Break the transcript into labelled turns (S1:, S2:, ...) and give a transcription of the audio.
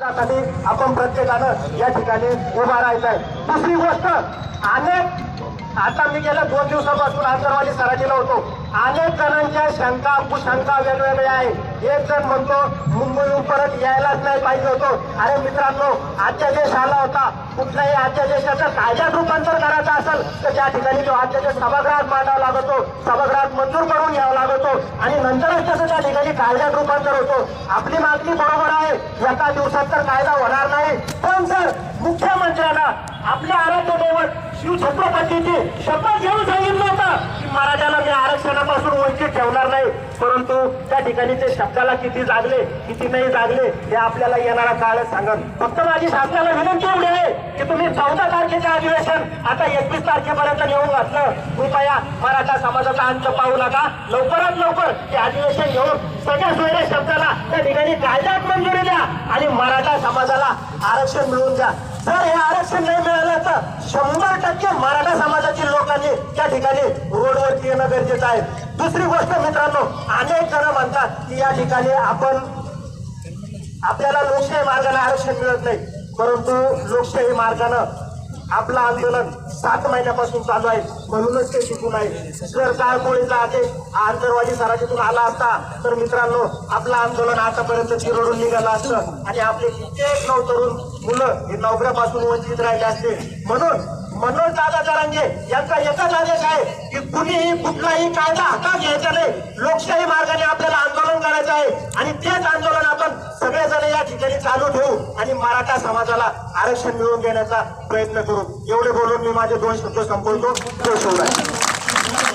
S1: साठी आपण प्रत्येकानं या ठिकाणी उभा राहायचं आहे दुसरी गोष्ट अनेक आता मी गेल्या दोन दिवसापासून आंतरवाली सराठीला होतो. अनेक जणांच्या शंका कुशंका वेगवेगळ्या आहे एक जण म्हणतो मुंबईहून परत यायलाच नाही पाहिजे होतो. अरे मित्रांनो अध्यादेश आला होता कुठल्याही अध्यादेशाचं कायद्यात रूपांतर करायचं असेल तर त्या ठिकाणी तो अध्यादेश सभागृहात मांडावा लागतो सभागृहात मंजूर करून घ्यावा लागतो आणि नंतरच त्याचं त्या ठिकाणी कायद्यात रूपांतर होतो. आपली मागणी बरोबर आहे एका दिवसात तर कायदा होणार नाही. पण दैवत शिव छत्रपतीची शपथ घेऊन सांगितलं होतं की महाराजाला मी आरक्षणापासून वंचित ठेवणार नाही. परंतु त्या ठिकाणी ते शब्दाला किती जागले किती नाही जागले हे आपल्याला येणारा काळच सांगत फक्त माझी शासनाला विनंती एवढी आहे की तुम्ही चौदा तारखेचं अधिवेशन आता एकवीस तारखेपर्यंत नेऊन घातलं. कृपया मराठा समाजाचा अंत पाहू नका. लवकरात लवकर ते अधिवेशन घेऊन सगळ्या सोयऱ्या शब्दाला त्या ठिकाणी कायद्यात मंजुरी द्या आणि मराठा समाजाला आरक्षण मिळवून द्या. जर हे आरक्षण नाही मिळालं शंभर टक्के मराठा समाजातील लोकांनी त्या ठिकाणी रोडवरती येणं गरजेचं आहे. दुसरी गोष्ट मित्रांनो अनेक जण म्हणतात की या ठिकाणी आपण आपल्याला लोकशाही मार्गाने आरक्षण मिळत नाही. परंतु लोकशाही मार्गानं आपलं आंदोलन सात महिन्यापासून चालू आहे. म्हणूनच ते टिकून आहे. जर काळकोळीचा आदेश आंतरवादी सराजीतून आला असता तर मित्रांनो आपलं आंदोलन आतापर्यंत चिरडून निघालं असतं. आणि आपले कित्येक नवतरुण मुलं हे नोकऱ्यापासून वंचित राहिले असते. म्हणून मनोज दादा जरांगे यांचा एकच आदेश आहे की कुणीही कुठलाही कायदा हातात घ्यायचा नाही. लोकशाही मार्गाने आपल्याला आंदोलन करायचं आहे. आणि तेच आंदोलन चालू ठेवू आणि मराठा समाजाला आरक्षण मिळवून देण्याचा प्रयत्न करू. एवढे बोलून मी माझे दोन शब्द संपवतो. जय शिवराय.